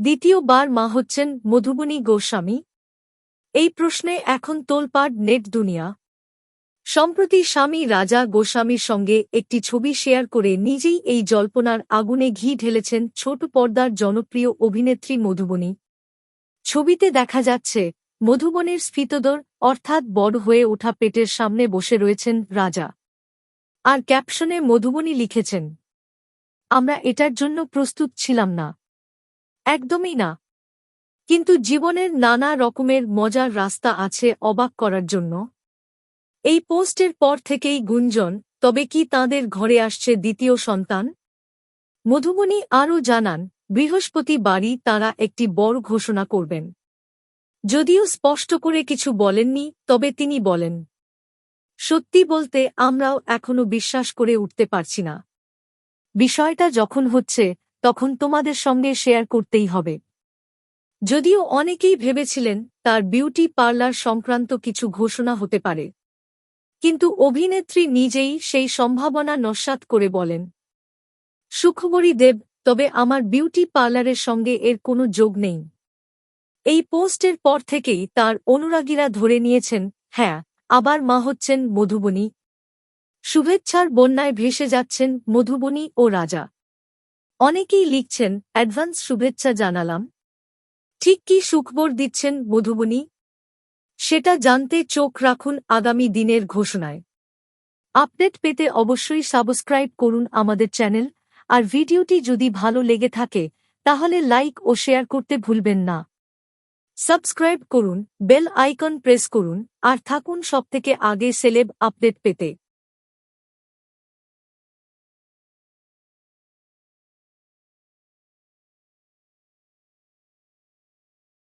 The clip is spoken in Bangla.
দ্বিতীয়বার মা হচ্ছেন মধুবনী গোস্বামী। এই প্রশ্নে এখন তোলপাড় নেট দুনিয়া। সম্প্রতি স্বামী রাজা গোস্বামীর সঙ্গে একটি ছবি শেয়ার করে নিজেই এই জল্পনার আগুনে ঘি ঢেলেছেন ছোট পর্দার জনপ্রিয় অভিনেত্রী মধুবনী। ছবিতে দেখা যাচ্ছে, মধুবনের স্ফীতদর অর্থাৎ বড় হয়ে ওঠা পেটের সামনে বসে রয়েছেন রাজা। আর ক্যাপশনে মধুবনী লিখেছেন, আমরা এটার জন্য প্রস্তুত ছিলাম না। একদমই না। কিন্তু জীবনের নানা রকমের মজার রাস্তা আছে অবাক করার জন্য। এই পোস্টের পর থেকেই গুঞ্জন, তবে কি তাঁদের ঘরে আসছে দ্বিতীয় সন্তান? মধুমণি আরও জানান বৃহস্পতিবারই তাঁরা একটি বড় ঘোষণা করবেন। যদিও স্পষ্ট করে কিছু বলেননি, তবে তিনি বলেন, সত্যি বলতে আমরাও এখনও বিশ্বাস করে উঠতে পারছি না। বিষয়টা যখন হচ্ছে তখন তোমাদের সঙ্গে শেয়ার করতেই হবে। যদিও অনেকেই ভেবেছিলেন, তার বিউটি পার্লার সংক্রান্ত কিছু ঘোষণা হতে পারে। কিন্তু অভিনেত্রী নিজেই সেই সম্ভাবনা নস্বাত করে বলেন সুখবরী দেব, তবে আমার বিউটি পার্লারের সঙ্গে এর কোনো যোগ নেই। এই পোস্টের পর থেকেই তার অনুরাগীরা ধরে নিয়েছেন হ্যাঁ আবার মা হচ্ছেন মধুবনী। শুভেচ্ছার বন্যায় ভেসে যাচ্ছেন মধুবনী ও রাজা। অনেকেই লিখছেন, অ্যাডভান্স শুভেচ্ছা জানালাম। ঠিক কি সুখবর দিচ্ছেন মধুবনী? সেটা জানতে চোখ রাখুন আগামী দিনের ঘোষণায়। আপডেট পেতে অবশ্যই সাবস্ক্রাইব করুন আমাদের চ্যানেল, আর ভিডিওটি যদি ভালো লেগে থাকে, তাহলে লাইক ও শেয়ার করতে ভুলবেন না। সাবস্ক্রাইব করুন, বেল আইকন প্রেস করুন, আর থাকুন সবথেকে আগে সেলেব আপডেট পেতে।